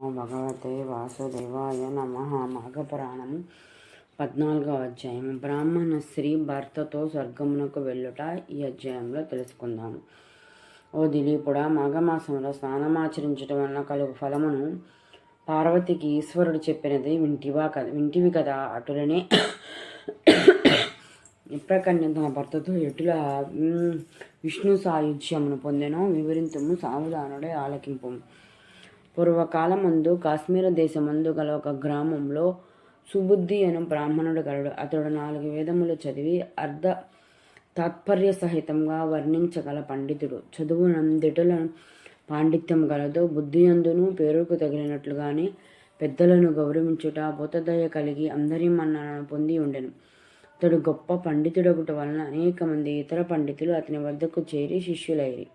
భగవతే వాసుదేవాయ నమ. మాఘపురాణము పద్నాలుగవ అధ్యాయం. బ్రాహ్మణ స్త్రీ భర్తతో స్వర్గమునకు వెళ్ళుట ఈ అధ్యాయంలో తెలుసుకుందాము ఓ దిలీపుడా మాఘమాసంలో స్నానమాచరించడం వలన కలుగు ఫలమును పార్వతికి ఈశ్వరుడు చెప్పినది వింటివా కదా వింటివి కదా. అటులనే విప్రకన్య తన భర్తతో ఎటుల విష్ణు సాయుధ్యమును పొందెనో వివరింతుము. సావధానుడే ఆలకింపు పూర్వకాలమందు కాశ్మీర దేశమందు గల ఒక గ్రామంలో సుబుద్ధి అను బ్రాహ్మణుడు గలడు. అతడు నాలుగు వేదములు చదివి అర్ధ తాత్పర్య సహితంగా వర్ణించగల పండితుడు. చదువు నందిటుల పాండిత్యం గలదు. బుద్ధియందును పేరుకు తగిలినట్లుగానే పెద్దలను గౌరవించుట భూతదయ కలిగి అందరి మన్నలను పొంది ఉండెను. అతడు గొప్ప పండితుడగుట వలన అనేక మంది ఇతర పండితులు అతని వద్దకు చేరి శిష్యులైరి.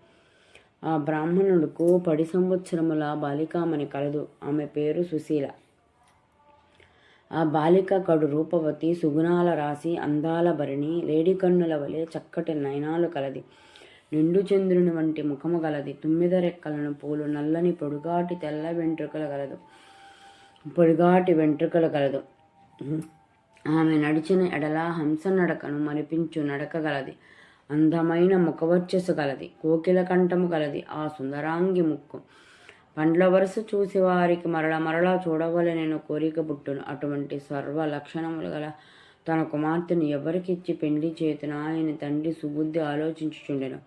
ఆ బ్రాహ్మణుడుకు పది సంవత్సరముల బాలికామని కలదు. ఆమె పేరు సుశీల. ఆ బాలిక కడు రూపవతి సుగుణాల రాసి అందాల భరిణి లేడి కన్నుల వలె చక్కటి నయనాలు కలది. నిండు చంద్రుని వంటి ముఖము గలది. తుమ్మిద రెక్కలను పూలు నల్లని పొడుగాటి తెల్ల వెంట్రుకలు గలదు. పొడుగాటి వెంట్రుకలు గలదు. ఆమె నడిచిన ఎడల హంస నడకను మరిపించు నడకగలది అందమైన ముఖవర్చస్సు గలది కోకిల కంఠము గలది ఆ సుందరాంగి ముక్కు. పండ్ల వరుస చూసి వారికి మరల మరలా చూడవలనని కోరిక పుట్టును. అటువంటి సర్వ లక్షణములు గల తన కుమార్తెను ఎవరికిచ్చి పెండ్లి చేతున ఆయన తండ్రి సుబుద్ధి ఆలోచించుచుండెను.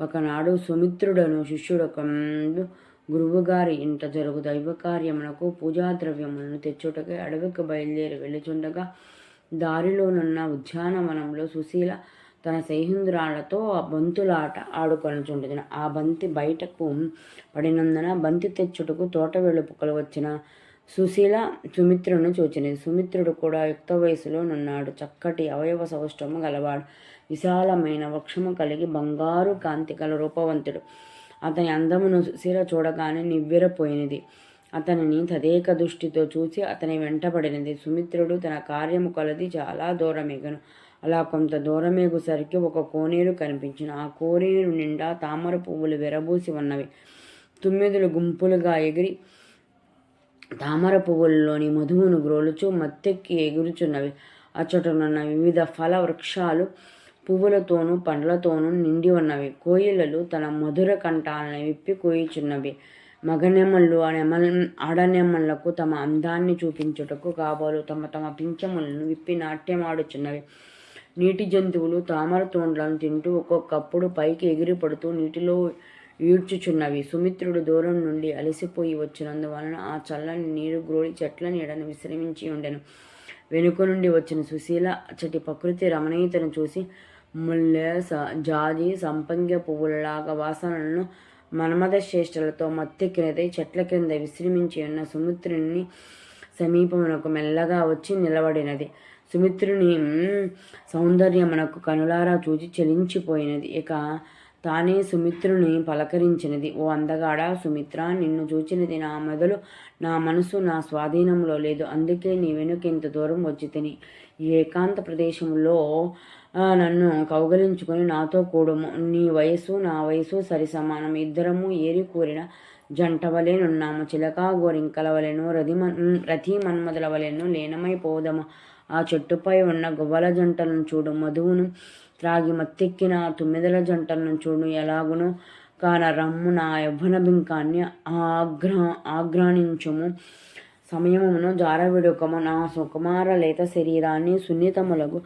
ఒకనాడు సుమిత్రుడను శిష్యుడొక గురువుగారి ఇంట జరుగు దైవ కార్యమునకు పూజా ద్రవ్యములను తెచ్చుటకై అడవికి బయలుదేరి వెళ్ళుచుండగా దారిలోనున్న ఉద్యానవనంలో సుశీల తన సైహింద్రాలతో ఆ బంతులాట ఆడుకొనుచుండెను. ఆ బంతి బయటకు పడినందున బంతి తెచ్చుటకు తోట వెలుపుకలు వచ్చిన సుశీల సుమిత్రును చూచినది సుమిత్రుడు కూడా యుక్త వయసులో నున్నాడు. చక్కటి అవయవ సౌష్టము గలవాడు. విశాలమైన వక్షము కలిగి బంగారు కాంతి గల రూపవంతుడు. అతని అందమును సుశీల చూడగానే నివ్వెరపోయినది. అతనిని తదేక దృష్టితో చూసి అతని వెంటబడినది సుమిత్రుడు తన కార్యము కొలది చాలా దూరమేగను. అలా కొంత దూరమేగుసరికి ఒక కోనేరు కనిపించిన. ఆ కోనేరు నిండా తామర పువ్వులు విరబూసి ఉన్నవి. తుమ్మెదులు గుంపులుగా ఎగిరి తామర పువ్వుల్లోని మధువును గ్రోలుచు మత్తెక్కి ఎగురుచున్నవి. అచ్చటనున్న వివిధ ఫల వృక్షాలు పువ్వులతోనూ పండ్లతోనూ నిండి ఉన్నవి. కోయిలలు తన మధుర కంఠాలను విప్పి కోయిచున్నవి. మగనెమళ్ళు ఆ నెమల్ ఆడనెమ్మలకు తమ అందాన్ని చూపించుటకు కాబోలు తమ తమ పింఛములను విప్పి నాట్యమాడుచున్నవి. నీటి జంతువులు తామర తోండ్లను తింటూ ఒక్కొక్కప్పుడు పైకి ఎగిరిపడుతూ నీటిలో ఈడ్చుచున్నవి. సుమిత్రుడు దూరం నుండి అలసిపోయి వచ్చినందువలన ఆ చల్లని నీరు గ్రోడి చెట్ల నీడను విశ్రమించి ఉండెను. వెనుక నుండి వచ్చిన సుశీల అచ్చటి ప్రకృతి రమణీయతను చూసి ముల్లె జాజి సంపంగ పువ్వులలాగా వాసనలను మన్మథ శ్రేష్టలతో మత్తెక్కినదై చెట్ల క్రింద విశ్రమించి ఉన్న సుమిత్రుని సమీపమునకు మెల్లగా వచ్చి నిలబడినది. సుమిత్రుని మ్, సౌందర్యమునకు కనులారా చూచి చలించిపోయినది. ఇక తానే సుమిత్రుని పలకరించినది. ఓ అందగాడా సుమిత్ర నిన్ను చూచినది నా మొదలు నా మనసు నా స్వాధీనంలో లేదు. అందుకే నీ వెనుక ఇంత దూరం వచ్చి తిని ఏకాంత ప్రదేశంలో నన్ను కౌగలించుకొని నాతో కూడుము. నీ వయసు నా వయసు సరి సమానం ఇద్దరము ఏరి కూరిన జంట వలెనున్నాము చిలక గోరింకల వలెను రథి మన్ రథీ మన్మధుల వలెను లీనమైపోదము. ఆ చెట్టుపై ఉన్న గువ్వల జంటలను చూడు మధువును త్రాగి మత్తెక్కిన ఆ జంటలను చూడు ఎలాగునో కాన రమ్ము నా యవ్వన బింకాన్ని ఆగ్రహ ఆగ్రానించుము సమయమును జారవిడుకము నా సుకుమార లేత శరీరాన్ని సున్నితములకు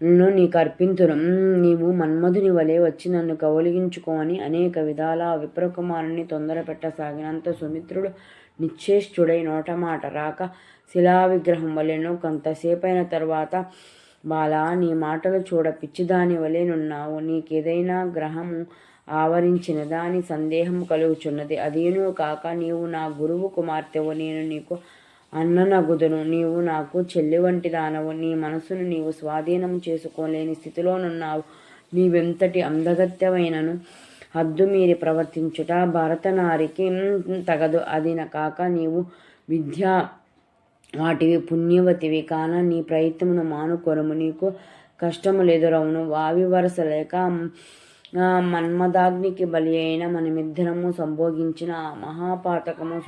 నీ నీకు నీవు మన్మధుని వలె వచ్చి నన్ను కౌలిగించుకోని అనేక విధాల విప్రకుమారుని తొందర పెట్టసాగినంత సుమిత్రుడు నిశ్చేష్టుడై నోటమాట రాక శిలా విగ్రహం వలెను కొంతసేపైన తర్వాత బాలా నీ మాటలు చూడ పిచ్చిదాని వలెనున్నావు నీకేదైనా గ్రహము ఆవరించిన దాని సందేహం కలుగుచున్నది. అదేనూ కాక నీవు నా గురువు కుమార్తెవు నేను నీకు అన్ననగుదును. నీవు నాకు చెల్లి వంటి దానవు. నీ మనసును నీవు స్వాధీనం చేసుకోలేని స్థితిలోనున్నావు నీవెంతటి అందగత్యమైనను హద్దు మీరి ప్రవర్తించుట భరతనారికి తగదు. అది కాక నీవు విద్యా వాటివి పుణ్యవతివి. కాన నీ ప్రయత్నమును మానుకొరము. నీకు కష్టము ఎదురవును వావి వరస లేక మన్మదాగ్నికి బలి అయిన మనమిద్దరము సంభోగించిన ఆ మహాపాతకము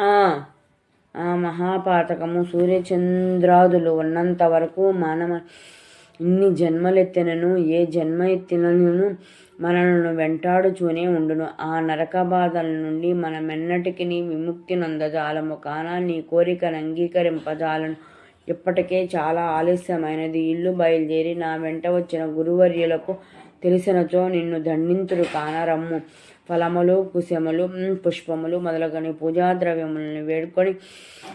ఆ ఆ మహాపాతకము సూర్యచంద్రాదులు ఉన్నంత వరకు మానవ ఇన్ని జన్మలెత్తినను ఏ జన్మ ఎత్తినను మనలను వెంటాడుచూనే ఉండును. ఆ నరక బాధల నుండి మనమెన్నటికి విముక్తి నొందజాలము. కాన నీ కోరికను అంగీకరింపజాలను ఇప్పటికే చాలా ఆలస్యమైనది. ఇల్లు బయలుదేరి నా వెంట వచ్చిన గురువర్యులకు తెలిసినచో నిన్ను దండింతుడు కాన రమ్ము. ఫలములు కుశములు పుష్పములు మొదలగని పూజా ద్రవ్యములను వేడుకొని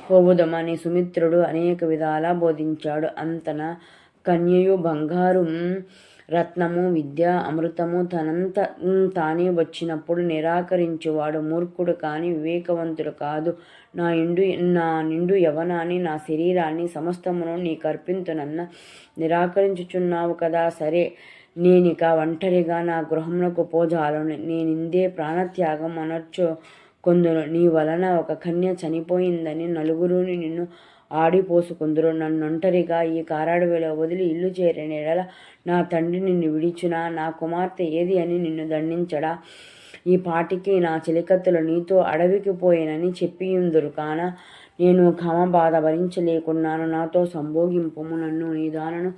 పోవుదమని సుమిత్రుడు అనేక విధాలా బోధించాడు. అంతన కన్యయు బంగారు రత్నము విద్య అమృతము తనంత తానే వచ్చినప్పుడు నిరాకరించువాడు మూర్ఖుడు కాని వివేకవంతుడు కాదు. నా ఇండు నా నిండు యవనాన్ని నా శరీరాన్ని సమస్తమును నీకు అర్పింతునన్న నిరాకరించుచున్నావు కదా సరే. నేనిక ఒంటరిగా నా గృహమునకు పోజాలను నేనిందే ప్రాణత్యాగం అనర్చో కొందరు నీ వలన ఒక కన్య చనిపోయిందని నలుగురుని నిన్ను ఆడిపోసుకుందరు నన్నొంటరిగా ఈ కారాడవిలో వదిలి ఇల్లు చేరిన ఎడల నా తండ్రి నిన్ను విడిచునా నా కుమార్తె ఏది అని నిన్ను దండించడా? ఈ పాటికి నా చెలికత్తులు నీతో అడవికి పోయినని చెప్పియుందురు. కాన నేను క్షమ బాధ భరించలేకున్నాను. నాతో సంభోగింపుము నన్ను నీ దానను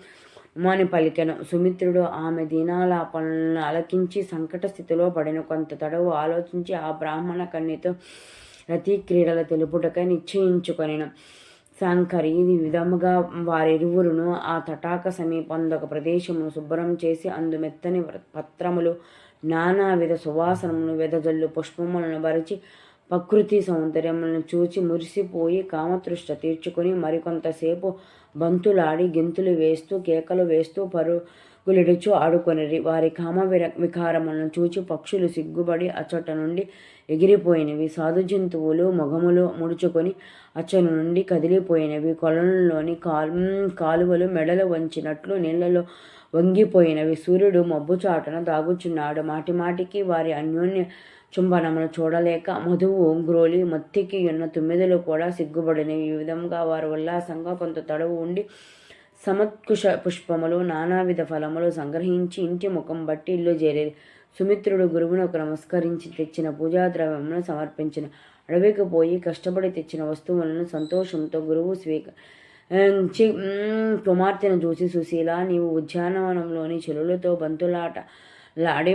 పలికెను. సుమిత్రుడు ఆమె దీనాలాపనలను అలకించి సంకట స్థితిలో పడిన. కొంత తడవు ఆలోచించి ఆ బ్రాహ్మణ కన్యతో రతి క్రీడల తెలుపుటకై నిశ్చయించుకొనెను. శాంకరి ఈ విధముగా వారిరువురును ఆ తటాక సమీపందొక ప్రదేశమును శుభ్రం చేసి అందు మెత్తని పత్రములు నానావిధ సువాసనమును వెదజల్లు పుష్పములను భరిచి ప్రకృతి సౌందర్యములను చూచి మురిసిపోయి కామతృష్ట తీర్చుకుని మరికొంతసేపు బంతులాడి గెంతులు వేస్తూ కేకలు వేస్తూ పరుగులిడుచు ఆడుకొనిరి. వారి కామ విర వికారములను చూచి పక్షులు సిగ్గుబడి అచ్చట నుండి ఎగిరిపోయినవి. సాధు జంతువులు మొగములు ముడుచుకొని అచ్చను నుండి కదిలిపోయినవి. కొలంలోని కాలు కాలువలు మెడలు వంచినట్లు నీళ్ళలో వంగిపోయినవి. సూర్యుడు మబ్బుచాటున దాగుచున్నాడు. మాటిమాటికి వారి అన్యోన్య చుంబనమును చూడలేక మధువు గ్రోలి మత్తికి ఉన్న తుమ్మిదలు కూడా సిగ్గుబడినవి ఈ విధంగా వారు ఉల్లాసంగా కొంత తడవు ఉండి సమత్కుశ పుష్పములు నానావిధ ఫలములు సంగ్రహించి ఇంటి ముఖం బట్టి ఇల్లు చేరేది సుమిత్రుడు గురువునకు నమస్కరించి తెచ్చిన పూజాద్రవ్యమును సమర్పించిన. అడవికి పోయి కష్టపడి తెచ్చిన వస్తువులను సంతోషంతో గురువు స్వీక కుమార్తెను చూసి సుశీల నీవు ఉద్యానవనంలోని చెలులతో బంతులాట లాడి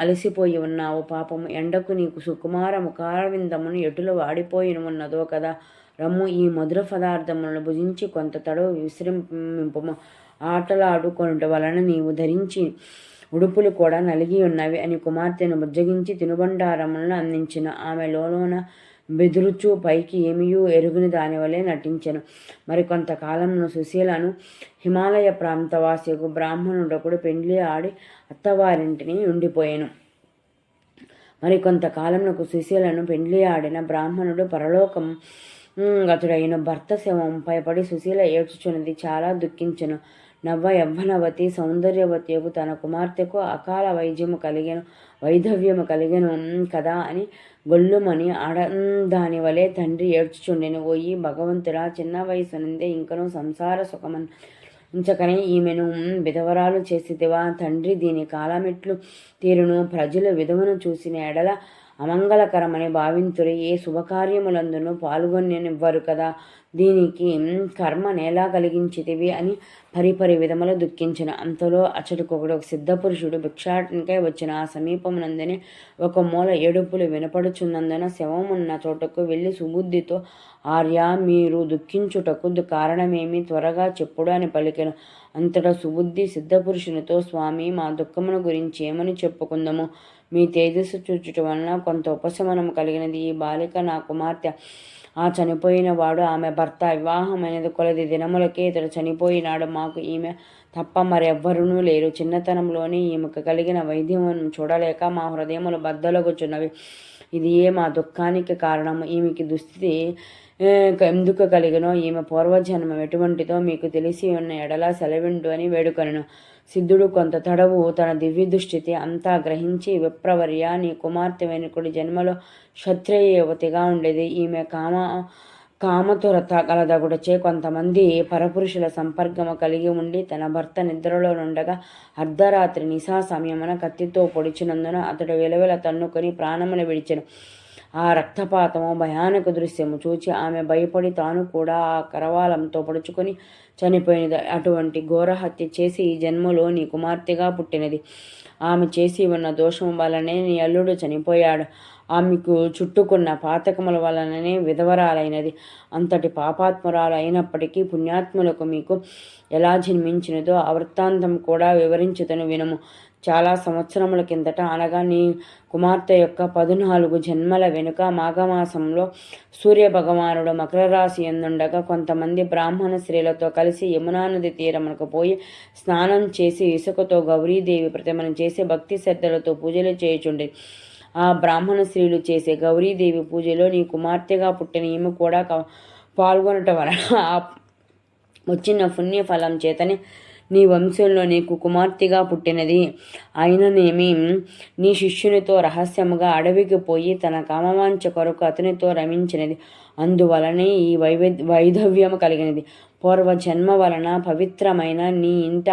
అలసిపోయి ఉన్నావు. పాపం ఎండకు నీకు సుకుమార ముఖారవిందమును ఎటులు వాడిపోయి ఉన్నదో కదా. రమ్ము ఈ మధుర పదార్థములను భుజించి కొంత తడవు విశ్రమింపము. ఆటలాడుకొనుట వలన నీవు ధరించి ఉడుపులు కూడా నలిగి ఉన్నవి అని కుమార్తెను బుజ్జగించి తినుబండారములను అందించిన. ఆమె లోలోన బెదురుచు పైకి ఏమియూ ఎరుగుని దానివలే నటించెను. మరికొంతకాలంలో సుశీలను హిమాలయ ప్రాంతవాసికు బ్రాహ్మణుడొకడు పెండ్లి ఆడి అత్తవారింటిని ఉండిపోయాను. మరి సుశీలను పెండ్లి ఆడిన బ్రాహ్మణుడు పరలోకం గతుడైన భర్త శవంపై పడి సుశీల ఏడ్చుచున్నది చాలా దుఃఖించెను. నవ్వ యవ్వనవతి సౌందర్యవతియకు తన కుమార్తెకు అకాల వైద్యము కలిగెను వైధవ్యము కలిగెను కదా అని గొల్లుమని ఆడ వలె తండ్రి ఏడ్చుచుండెను. ఓయి భగవంతుడా చిన్న వయసు నుండే ఇంకనూ సంసార సుఖమన్ ఉంచకనే ఈమెను విధవరాలు చేసితివా? తండ్రి దీని కాలమెట్లు తీరును ప్రజలు విధవను చూసిన ఎడల అమంగళకరమని భావించురు ఏ శుభకార్యములందును పాల్గొననివ్వరు కదా. దీనికి కర్మనేలా కర్మ నేలా కలిగించితివి అని పరిపరి విధముల దుఃఖించిన. అంతలో అచ్చటికొకడు ఒక సిద్ధపురుషుడు భిక్షాటనికై వచ్చిన. ఆ సమీపమునందనే ఒక మూల ఏడుపులు వినపడుచున్నందున శవమున్న చోటకు వెళ్ళి సుబుద్ధితో ఆర్య మీరు దుఃఖించుటకు కారణమేమి? త్వరగా చెప్పుడు అని పలికెను. అంతటా సుబుద్ధి సిద్ధపురుషునితో స్వామి మా దుఃఖమును గురించి ఏమని చెప్పుకుందాము? మీ తేజస్సు చూచుట వలన కొంత ఉపశమనం కలిగినది. ఈ బాలిక నా కుమార్తె. ఆ చనిపోయిన వాడు ఆమె భర్త. వివాహమైనది కొలది. దినములకే ఇతడు చనిపోయినాడు. మాకు ఈమె తప్ప మరెవ్వరునూ లేరు. చిన్నతనంలోనే ఈమెకు కలిగిన వైద్యమును చూడలేక మా హృదయములు బద్దలగుచున్నవి. ఇది ఏ మా దుఃఖానికి కారణము? ఈమెకి దుస్థితి ఎందుకు కలిగినో ఈమె పూర్వజన్మం ఎటువంటిదో మీకు తెలిసి ఉన్న ఎడలా సెలవిండు అని వేడుకొనను. సిద్ధుడు కొంత తడవు తన దివ్య దుస్థితి అంతా గ్రహించి విప్రవర్య నీ కుమార్తె వెనుకుడి జన్మలో క్షత్రియ యువతిగా ఉండేది. ఈమె కామ కామతురత కలదగుడచే కొంతమంది పరపురుషుల సంపర్కము కలిగి ఉండి తన భర్త నిద్రలో నుండగా అర్ధరాత్రి నిశా సమయమున కత్తితో పొడిచినందున అతడు విలవిల తన్నుకొని ప్రాణమును విడిచెను. ఆ రక్తపాతము భయానక దృశ్యము చూచి ఆమె భయపడి తాను కూడా ఆ కరవాలంతో పడుచుకొని చనిపోయినది. అటువంటి ఘోర హత్య చేసి ఈ జన్మలో నీ కుమార్తెగా పుట్టినది. ఆమె చేసి ఉన్న దోషం వలనే నీ అల్లుడు చనిపోయాడు. ఆమెకు చుట్టుకున్న పాతకముల వలననే విధవరాలైనది. అంతటి పాపాత్మరాలు అయినప్పటికీ పుణ్యాత్ములకు మీకు ఎలా జన్మించినదో ఆ వృత్తాంతం కూడా వివరించుతను వినము. చాలా సంవత్సరముల కిందట అనగా నీ కుమార్తె యొక్క పదునాలుగు జన్మల వెనుక మాఘమాసంలో సూర్యభగవానుడు మకర రాశి ఎందుండగా కొంతమంది బ్రాహ్మణ స్త్రీలతో కలిసి యమునా నది తీరమునకు పోయి స్నానం చేసి ఇసుకతో గౌరీదేవి ప్రతిమను చేసి భక్తి శ్రద్ధలతో పూజలు చేయుచుండే. ఆ బ్రాహ్మణ స్త్రీలు చేసే గౌరీదేవి పూజలో నీ కుమార్తెగా పుట్టిన ఈమె కూడా పాల్గొనటం వలన వచ్చిన పుణ్య ఫలం చేతని నీ వంశంలో నీకు కుమార్తెగా పుట్టినది. అయిననేమి నీ శిష్యునితో రహస్యముగా అడవికి పోయి తన కామవాంచ కొరకు అతనితో రమించినది. అందువలనే ఈ వైవి వైధవ్యము కలిగినది. పూర్వ జన్మ వలన పవిత్రమైన నీ ఇంట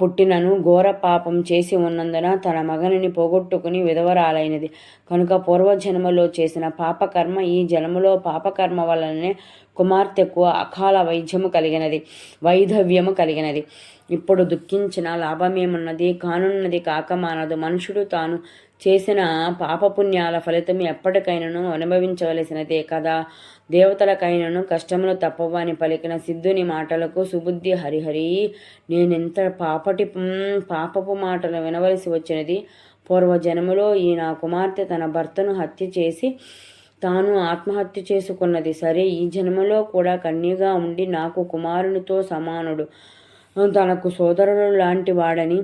పుట్టినను ఘోర పాపం చేసి ఉన్నందున తన మగనిని పోగొట్టుకుని విధవరాలైనది. కనుక పూర్వజన్మలో చేసిన పాపకర్మ ఈ జన్మలో పాపకర్మ వలననే కుమార్తెకు అకాల వైద్యము కలిగినది వైధవ్యము కలిగినది. ఇప్పుడు దుఃఖించిన లాభమేమున్నది? కానున్నది కాక మానదు. మనుషుడు తాను చేసిన పాపపుణ్యాల ఫలితం ఎప్పటికైనాను అనుభవించవలసినదే కదా? దేవతలకైనను కష్టములు తప్పవని పలికిన సిద్ధుని మాటలకు సుబుద్ధి హరిహరి నేనెంత పాపటి పాపపు మాటలు వినవలసి వచ్చినది? పూర్వజన్మలో ఈ నా కుమార్తె తన భర్తను హత్య చేసి తాను ఆత్మహత్య చేసుకున్నది. సరే ఈ జన్మలో కూడా కన్యగా ఉండి నాకు కుమారునితో సమానుడు. తనకు సోదరుడు లాంటి వాడని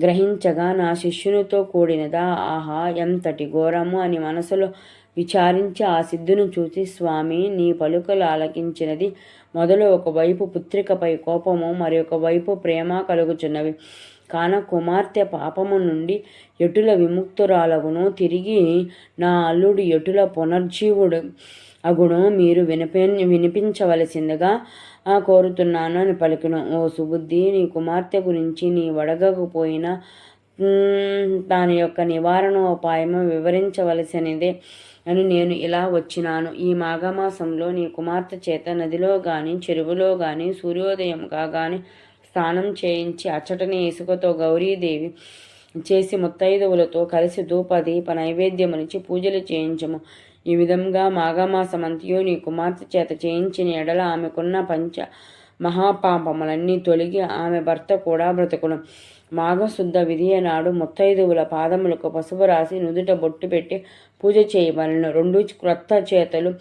గ్రహించగా నా శిష్యునితో కూడినదా? ఆహా ఎంతటి ఘోరము అని మనసులో విచారించి ఆ సిద్ధును చూసి స్వామి నీ పలుకలు ఆలకించినది మొదలు ఒకవైపు పుత్రికపై కోపము మరి వైపు ప్రేమ కలుగుచున్నవి. కాన కుమార్తె పాపము నుండి ఎటుల విముక్తురాలగును తిరిగి నా అల్లుడు ఎటుల పునర్జీవుడు అగును మీరు వినిపి వినిపించవలసిందిగా కోరుతున్నాను అని పలికిన. ఓ సుబుద్ధి నీ కుమార్తె గురించి నీ వడగకపోయిన దాని యొక్క నివారణ ఉపాయము వివరించవలసినదే అని నేను ఇలా వచ్చినాను. ఈ మాఘమాసంలో నీ కుమార్తె చేత నదిలో కానీ చెరువులో కానీ సూర్యోదయంగా కానీ స్నానం చేయించి అచ్చటని ఇసుకతో గౌరీదేవి చేసి ముత్తైదువులతో కలిసి ధూపదీప నైవేద్యమునిచి పూజలు చేయించము. ఈ విధంగా మాఘమాసమంతయు నీ కుమార్తె చేత చేయించిన ఎడల ఆమెకున్న పంచ మహాపాపములన్నీ తొలగి ఆమె భర్త కూడా బ్రతుకును. మాఘశుద్ధ విధియ నాడు ముత్తైదువుల పాదములకు పసుపు రాసి నుదుట బొట్టు పెట్టి పూజ చేయవలను. రెండు క్రొత్త చేతలు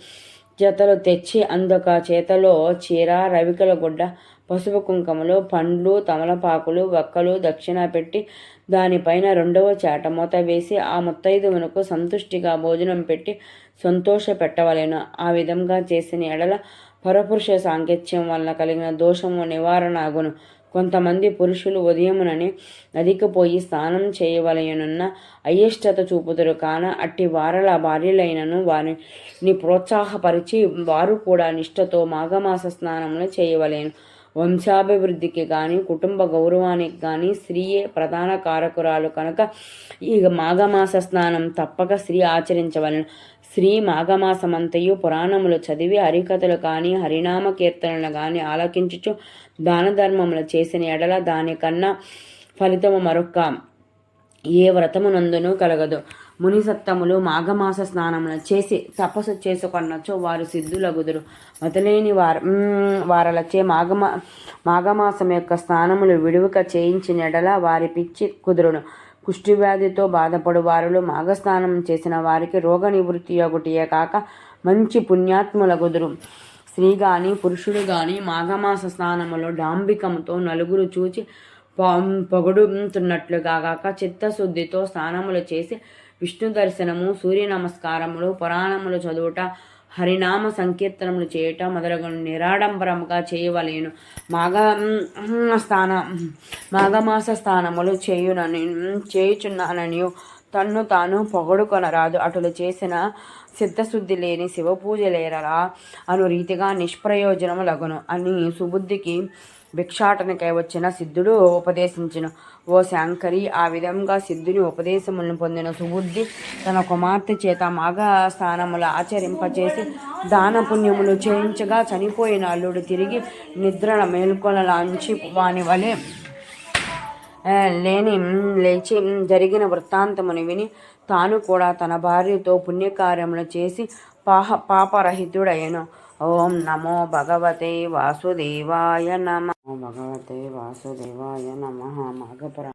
జతలు తెచ్చి అందొక చేతలో చీర రవికల గుడ్డ పసుపు కుంకుమలు పండ్లు తమలపాకులు వక్కలు దక్షిణ పెట్టి దానిపైన రెండవ చేట మూత వేసి ఆ ముత్తైదువునకు సంతుష్టిగా భోజనం పెట్టి సంతోష పెట్టవలేను ఆ విధంగా చేసిన ఎడల పరపురుష సాంగత్యం వలన కలిగిన దోషము నివారణ అగును కొంతమంది పురుషులు ఉదయమునని నదికి పోయి స్నానం చేయవలయనున్న అయిష్టత చూపుదురు కాన అట్టి వారల భార్యలైనను వారిని ప్రోత్సాహపరిచి వారు కూడా నిష్టతో మాఘమాస స్నానములు చేయవలేను. వంశాభివృద్ధికి కానీ కుటుంబ గౌరవానికి కానీ స్త్రీయే ప్రధాన కారకురాలు కనుక ఈ మాఘమాస స్నానం తప్పక స్త్రీ ఆచరించవలను. స్త్రీ మాఘమాసమంతయు పురాణములు చదివి హరికథలు కానీ హరినామ కీర్తనలు కానీ ఆలకించుచు దాన ధర్మములు చేసిన ఎడల దానికన్నా ఫలితము మరొక్క ఏ వ్రతమునందునూ కలగదు. మునిసత్తములు మాఘమాస స్నానములు చేసి తపస్సు చేసుకొనొచ్చు వారు సిద్ధులగుదురు. మొదలైన వార వారలచే మాఘమా మాఘమాసం యొక్క స్నానములు విడువక చేయించినడల వారి పిచ్చి కుదురును. కుష్టివ్యాధితో బాధపడు వారులు మాఘస్నానం చేసిన వారికి రోగ నివృత్తి ఒకటియే కాక మంచి పుణ్యాత్ముల కుదురు స్త్రీ గాని పురుషుడు గాని మాఘమాస స్నానములో డాంబికంతో నలుగురు చూచి పొగడుతున్నట్లుగా కాక చిత్తశుద్ధితో స్నానములు చేసి విష్ణు దర్శనము సూర్య నమస్కారములు పురాణములు చదువుట హరినామ సంకీర్తనములు చేయటం మొదలగు నిరాడంబరముగా చేయవలేను. మాఘ స్థాన మాఘమాస స్థానములు చేయునని చేయుచున్నానని తన్ను తాను పొగడుకొనరాదు. అటులు చేసిన సిద్ధశుద్ధి లేని శివ పూజ లేరలా అను రీతిగా నిష్ప్రయోజనము లగును. అని సుబుద్ధికి భిక్షాటనకై వచ్చిన సిద్ధుడు ఉపదేశించిన. ఓ శాంకరి ఆ విధంగా సిద్ధుని ఉపదేశములను పొందిన. సుబుద్ధి తన కుమార్తె చేత మగ స్థానములు ఆచరింపచేసి దాన పుణ్యములు చేయించగా చనిపోయిన అల్లుడు తిరిగి నిద్రల మేల్కొనలాంచి వాని వలె లేని లేచి జరిగిన వృత్తాంతమును విని తాను కూడా తన భార్యతో పుణ్యకార్యములు చేసి పాహ పాపరహితుడయ్యను. ఓం నమో భగవతే వాసుదేవాయ నమ. భగవతే వాసుదేవాయ నమ. మాఘపుర